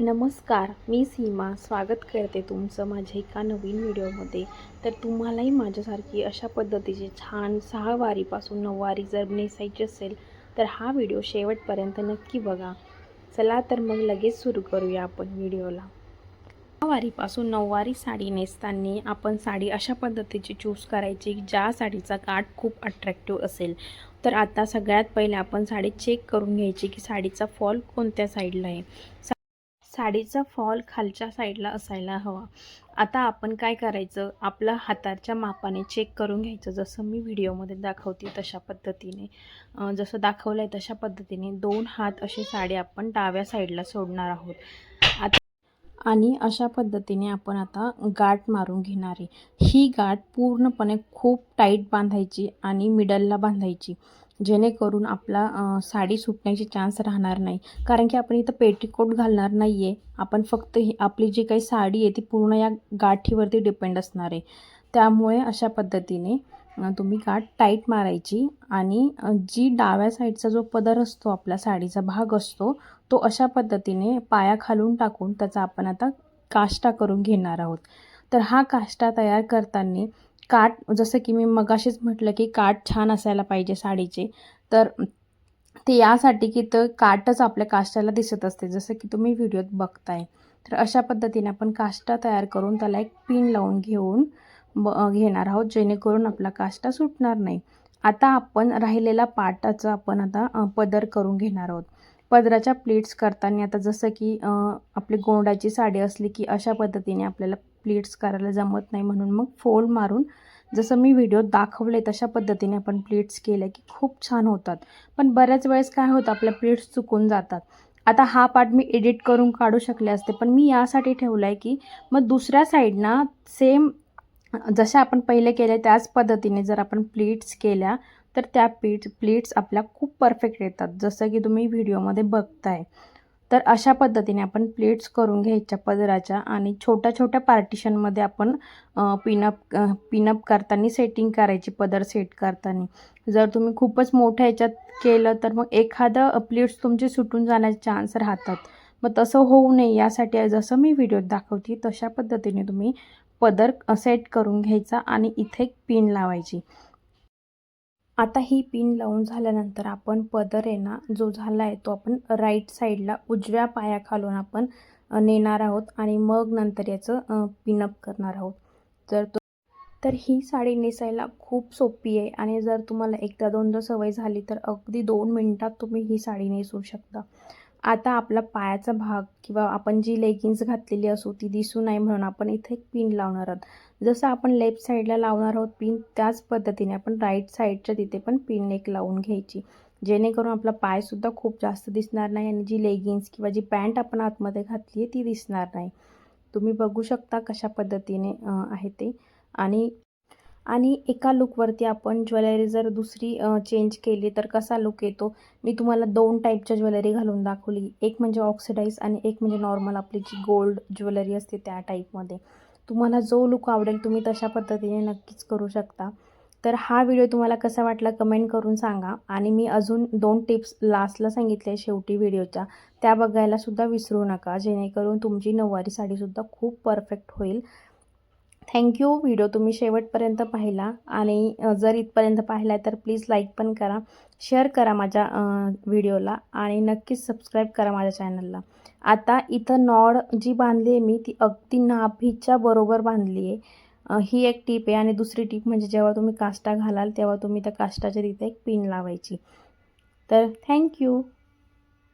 नमस्कार मी सीमा. स्वागत करते तुमचं माझ्या एका नवीन व्हिडिओमध्ये. तर तुम्हालाही माझ्यासारखी अशा पद्धतीचे छान सहा वारीपासून नऊवारी जर नेसायची असेल तर हा व्हिडिओ शेवटपर्यंत नक्की बघा. चला तर मग लगेच सुरू करूया आपण व्हिडिओला. वारीपासून नऊवारी साडी नेसताना आपण साडी अशा पद्धतीची चूज करायची ज्या साडीचा काठ खूप अट्रॅक्टिव्ह असेल. तर आता सगळ्यात पहिले आपण साडी चेक करून घ्यायची की साडीचा फॉल कोणत्या साईडला आहे. सा साडीचा फॉल खालच्या साईडला असायला हवा. आता आपण काय करायचं? आपलं हाताच्या मापाने चेक करून घ्यायचं. जसं मी व्हिडिओमध्ये दाखवते तशा पद्धतीने. जसं दाखवलं आहे तशा पद्धतीने दोन हात अशी साडी आपण डाव्या साईडला सोडणार आहोत. आता आणि अशा पद्धतीने आपण आता गाठ मारून घेणार आहे. ही गाठ पूर्णपणे खूप टाईट बांधायची आणि मिडलला बांधायची. जेणेकरून आपला साडी सुटण्याची चान्स राहणार नाही. कारण की आपण इथं पेटीकोट घालणार नाही आहे आपण फक्त ही आपली जी काही साडी आहे ती पूर्ण या गाठीवरती डिपेंड असणार आहे. त्यामुळे अशा पद्धतीने तुम्ही गाठ टाईट मारायची आणि जी डाव्या साईडचा जो पदर असतो आपला साडीचा भाग असतो तो अशा पद्धतीने पाया खालून टाकून त्याचा आपण आता काष्टा करून घेणार आहोत. तर हा काष्टा तयार करताना काठ जसं की मी मगाशीच म्हटलं की काठ छान असायला पाहिजे साडीचे. तर ते यासाठी की तर काठच आपल्या काष्टाला दिसत असते जसं की तुम्ही व्हिडिओत बघताय. तर अशा पद्धतीने आपण काष्टा तयार करून त्याला एक पिन लावून घेऊन ब घेणार आहोत जेणेकरून आपला काष्टा सुटणार नाही. आता आपण राहिलेला पाटाचं आपण आता पदर करून घेणार आहोत. पदराच्या प्लेट्स करताना आता जसं की आपली गोंडाची साडी असली की अशा पद्धतीने आपल्याला प्लीट्स करायला जमत नाही म्हणून मग फोल्ड मारून जसं मी व्हिडिओ दाखवले तशा पद्धतीने आपण प्लीट्स केल्या की खूप छान होतात. पण बऱ्याच वेळेस काय होतं आपल्या प्लीट्स चुकून जातात. आता हा पार्ट मी एडिट करून काढू शकले असते पण मी यासाठी ठेवला आहे की मग दुसऱ्या साईडना सेम जशा आपण पहिले केले त्याच पद्धतीने जर आपण प्लीट्स केल्या तर त्या पीठ प्लीट्स आपल्या खूप परफेक्ट येतात. जसं की तुम्ही व्हिडिओमध्ये बघताय. तर अशा पद्धतीने आपण प्लेट्स करून घ्यायच्या पदराच्या आणि छोट्या छोट्या पार्टिशनमध्ये आपण पिनअप पिनअप करताना सेटिंग करायची पदर सेट करताना. जर तुम्ही खूपच मोठ्या ह्याच्यात केलं तर मग एखादं प्लेट्स तुमचे सुटून जाण्याचे चान्स राहतात. मग तसं होऊ नये. यासाठी जसं मी व्हिडिओत दाखवते तशा पद्धतीने तुम्ही पदर सेट करून घ्यायचा आणि इथे एक पिन लावायची. आता ही पिन लावून झाल्यानंतर आपण पदर आहे ना जो झाला आहे तो आपण राईट साईडला उजव्या पायाखालून आपण नेणार आहोत आणि मग नंतर याचं पिनअप करणार आहोत. जर तो तर ही साडी नेसायला खूप सोपी आहे आणि जर तुम्हाला एकदा दोनदा सवय झाली तर अगदी दोन मिनटात तुम्ही ही साडी नेसू शकता. आता आपला पायाचा भाग किंवा आपण जी लेगिन्स घातलेली असू ती दिसू नये म्हणून आपण इथे एक पिन लावणार आहोत. जसं आपण लेफ्ट साईडला लावणार आहोत पिन त्याच पद्धतीने आपण राईट साईडच्या तिथे पण पिन एक लावून घ्यायची. जेणेकरून आपला पायसुद्धा खूप जास्त दिसणार नाही आणि जी लेगिन्स किंवा जी पॅन्ट आपण आतमध्ये घातली आहे ती दिसणार नाही. तुम्ही बघू शकता कशा पद्धतीने आहे ते. आणि आणि एका लुकवरती आपण ज्वेलरी जर दुसरी चेंज केली तर कसा लुक येतो? मी तुम्हाला दोन टाईपच्या ज्वेलरी घालून दाखवली. एक म्हणजे ऑक्सिडाईज आणि एक म्हणजे नॉर्मल आपली जी गोल्ड ज्वेलरी असते त्या टाईपमध्ये तुम्हाला जो लुक आवडेल तुम्ही तशा पद्धतीने नक्कीच करू शकता. तर हा व्हिडिओ तुम्हाला कसा वाटला कमेंट करून सांगा. आणि मी अजून दोन टिप्स लास्टला सांगितले शेवटी व्हिडिओच्या त्या बघायलासुद्धा विसरू नका. जेणेकरून तुमची नऊवारी साडीसुद्धा खूप परफेक्ट होईल. थँक्यू. व्हिडिओ तुम्ही शेवटपर्यंत पाहिला आणि जर इथपर्यंत पाहिला तर प्लीज लाईक पण करा शेअर करा माझ्या व्हिडिओला आणि नक्कीच सबस्क्राईब करा माझ्या चॅनलला. आता इथं नॉड जी बांधली आहे मी ती अगदी नाभीच्या बरोबर बांधली आहे. ही एक टीप आहे आणि दुसरी टीप म्हणजे जेव्हा तुम्ही काष्टा घालाल तेव्हा तुम्ही त्या काष्टाच्या तिथे एक पिन लावायची. तर थँक्यू.